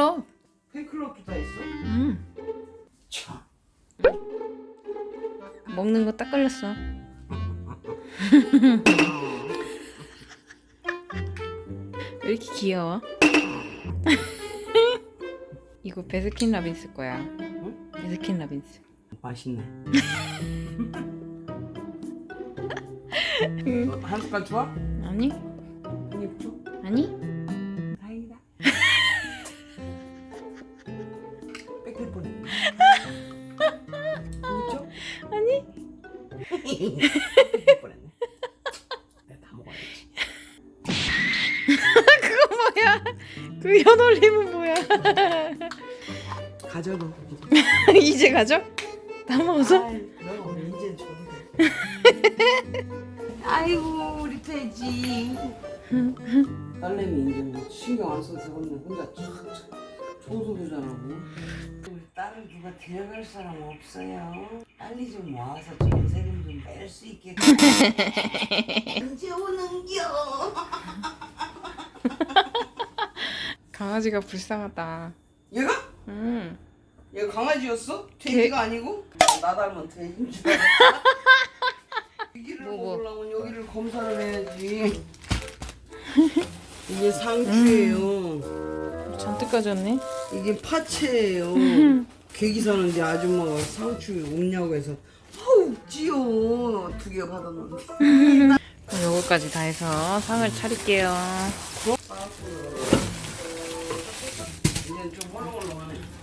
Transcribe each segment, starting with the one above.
팬클럽. 팬클럽도 다 있어? 음. 참. 먹는 거 딱 걸렸어. 왜 이렇게 귀여워? 이거 베스킨 라빈스 거야. 베스킨 라빈스. 맛있네. 어, 한 숟갈 좋아? 아니? 한입 줘? 아니? 그 연올림은 뭐야? 가져 너. 이제 가져? 다너 이제 줘도 돼. 아이고 우리 돼지. 딸내미 이제 뭐 신경 안 써도 되겠네. 혼자 촥촥 청소도 잘하고. 우리 딸을 누가 데려갈 사람 없어요. 빨리 좀 와서 좀 세금 좀 뺄 수 있게. 언제 오는겨? 강아지가 불쌍하다. 얘가? 음. 얘가 강아지였어? 돼지가 아니고? 나 닮은 돼지인 줄 알았어. 여기를 뭐, 뭐. 먹으려면 여기를 검사를 해야지. 이게 상추예요. 잔뜩 가졌네. 이게 파채예요. 계기 사는데 아줌마가 상추 없냐고 해서 아우 찌요 두 개 받았는데. 그럼 요거까지 다 해서 상을 차릴게요.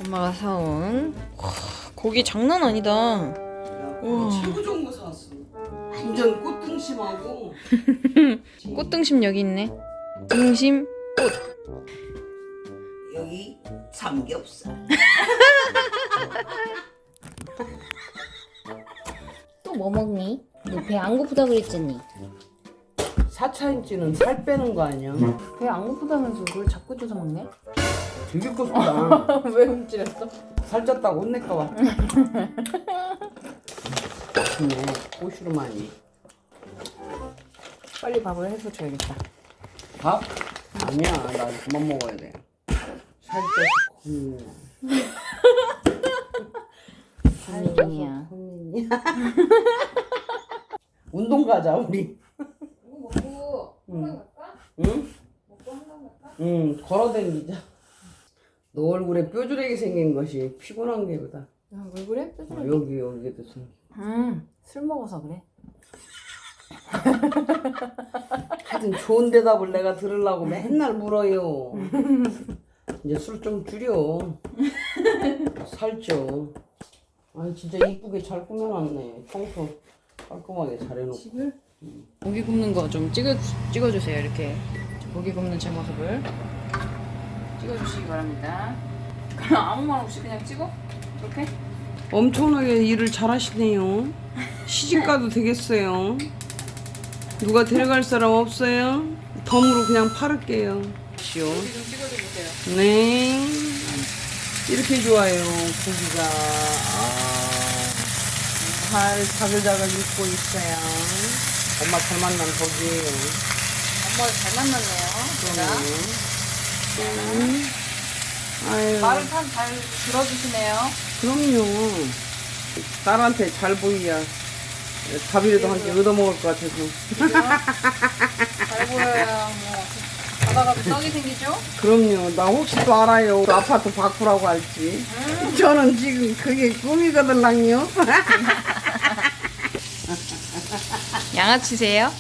엄마가 사온 와, 고기 장난 아니다. 우와. 최고 좋은 거 사왔어. 완전 꽃등심하고 꽃등심 여기 있네. 등심 여기 삼겹살. 또 뭐 먹니? 너 배 안 고프다 그랬잖니. 4차인치는 살 빼는 거 아니야? 배 안 고프다면서 그걸 자꾸 줘서 먹네? 되게 컸다. 왜 움찔했어? 살쪘다 고 혼낼까 봐. 맛있네. 고슈르마니. 빨리 밥을 해서 줘야겠다. 밥? 아니야. 나 그만 먹어야 돼. 살쪄서 컸네. 아니야. 운동 가자 우리. 이거 먹고 응. 갈까? 응? 먹고 한강 갈까? 응. 걸어다니자. 너 얼굴에 뾰족하게 생긴 것이 피곤한 게 보다. 야, 왜 그래? 어, 여기 여기도 생겨. 음, 술 먹어서 그래. 하여튼 좋은 대답을 내가 들으려고 맨날 물어요. 이제 술 좀 줄여. 살쪄. 아 진짜 이쁘게 잘 꾸며놨네. 청소 깔끔하게 잘 해놓고. 집을 고기 굽는 거 좀 찍어 찍어주세요. 이렇게 고기 굽는 제 모습을 찍어주시기 바랍니다. 그냥 아무 말 없이 그냥 찍어? 이렇게? 엄청나게 일을 잘하시네요. 시집 가도 되겠어요. 누가 데려갈 사람 없어요? 덤으로 그냥 팔을게요. 시오. 고기 좀 찍어줘 보세요. 네. 이렇게 좋아요, 고기가. 아, 잘 자글자글 익고 있어요. 엄마 잘 만난 고기예요. 엄마를 잘 만났네요. 제가 음. 아유, 말을 참 잘 들어주시네요. 그럼요. 딸한테 잘 보이야. 밥이라도 한개 얻어먹을 것 같아서. 잘 보여야 뭐 가다가도 떡이 생기죠? 그럼요. 나 혹시 또 알아요. 그 아파트 바꾸라고 할지. 저는 지금 그게 꿈이거든요. 양아치세요?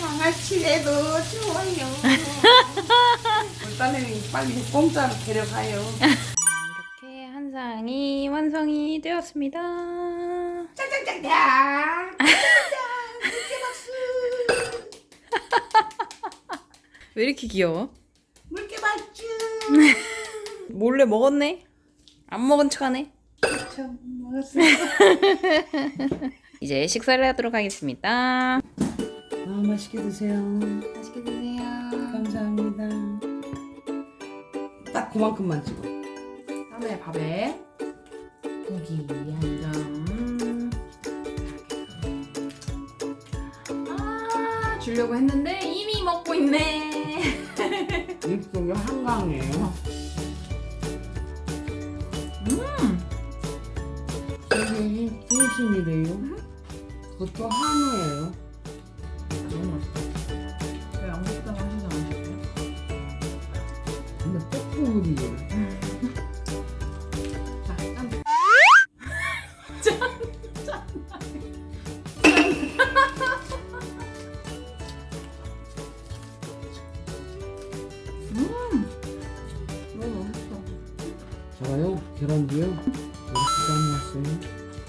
양아치래도 좋아요. 우리 딸내미 빨리 공짜로 데려가요. 이렇게 한 상이 완성이 되었습니다. 짱짱짱짱! 왜 이렇게 귀여워? 물개 맞죠? 몰래 먹었네? 안 먹은 척하네? 저 먹었어요. 이제 식사를 하도록 하겠습니다. 아, 맛있게 드세요. 맛있게 드세요. 감사합니다. 딱 그만큼만 찍어. 다음에 밥에 고기 한 점. 아, 주려고 했는데 이미 먹고 있네. 이거 한강이에요. 음. 여기 등심이래요. 그것도 한우예요. 제가요 계란도요 이렇게 삶았어요.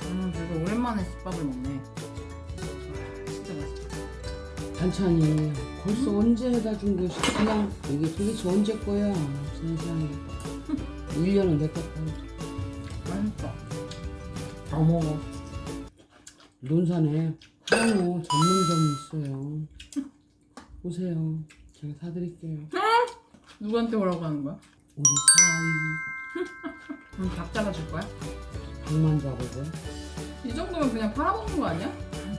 음, 그래도 오랜만에 집밥을 먹네. 와, 진짜 맛있다. 반찬이 벌써 언제 해다 준 것이 그냥 이게 도대체 언제 거야? 세상에 1년은 됐겠다. 맛있다. 다 먹어. 논산에 한우 전문점이 있어요. 오세요. 제가 사드릴게요. 누구한테 오라고 하는 거야? 우리 사위 그럼 밥 잡아줄 거야? 방만 잡아서 이 정도면 그냥 팔아먹는 거 아니야?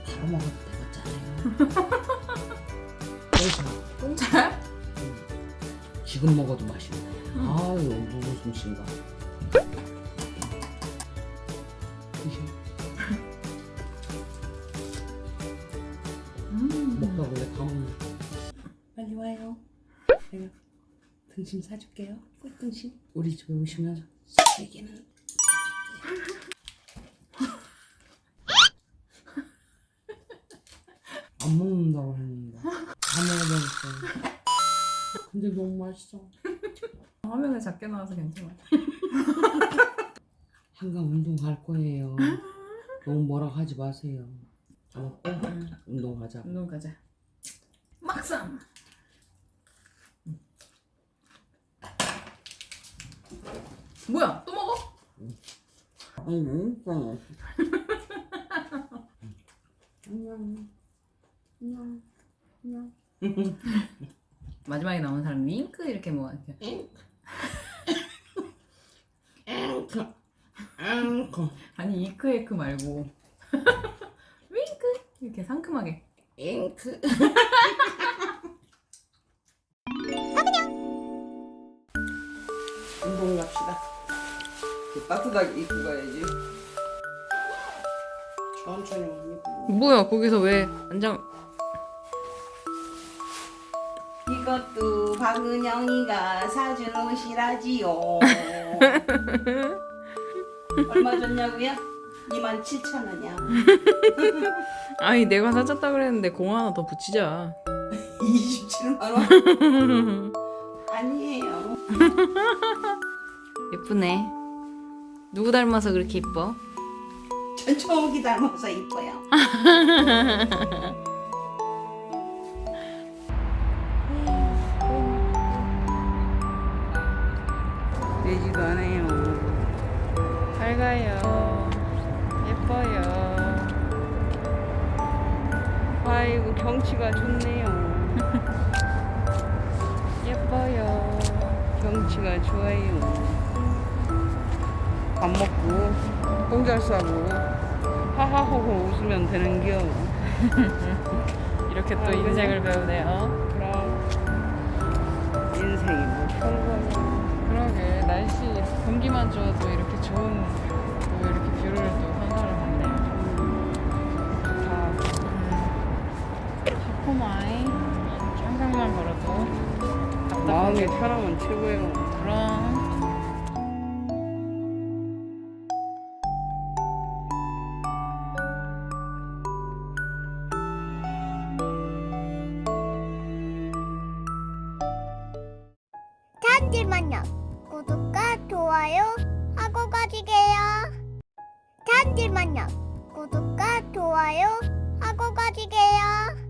바로 먹어도 되겠잖아요 그래서 공짜야? 지금 먹어도 맛있네 응. 아유 누구 솜씨인가 드셔 등심 사줄게요. 꿀등심. 우리 집에 오시면 세 개는 안 먹는다고 했는데 다 먹어버렸어요. 근데 너무 맛있어. 화면에 작게 나와서 괜찮아. 한강 운동 갈 거예요. 너무 뭐라 하지 마세요. 다 먹고 운동하자. 운동 가자. 막상. 뭐야? 또 먹어? 아니 너무. 안녕. 안녕. 안녕. 마지막에 나온 사람 윙크 이렇게 뭐 이렇게. 앵커. 앵커. 아니 이크 에크 말고 윙크 이렇게 상큼하게. 앵크. 운동 갑시다. 따뜻하게 입고 가야지. 천천히 입고. 뭐야 거기서 왜 안장? 이것도 박은영이가 사준 옷이라지요. 얼마 줬냐고요? 2만 7천 원이야. 아니 내가 사줬다 그랬는데 공 하나 더 붙이자. 27만 원? 아니에요. 예쁘네. 누구 닮아서 그렇게 이뻐? 전청욱이 닮아서 이뻐요. 되지도 않아요. 잘 가요. 예뻐요. 아이고 경치가 좋네요. 예뻐요. 경치가 좋아요. 밥 먹고 공잘 싸고 하하호호 웃으면 되는 겨. 이렇게 또 인생을 배우네요. 그럼 인생이 뭐 별거야. 그러게 날씨 공기만 좋아도 이렇게 좋은 또 이렇게 뷰를 또 한가를 봤네요. 좋다. 초코마이 한강만 걸어도 마음이 편하면 최고예요. 가지게요. 잠시만요. 구독과 좋아요 하고 가지게요.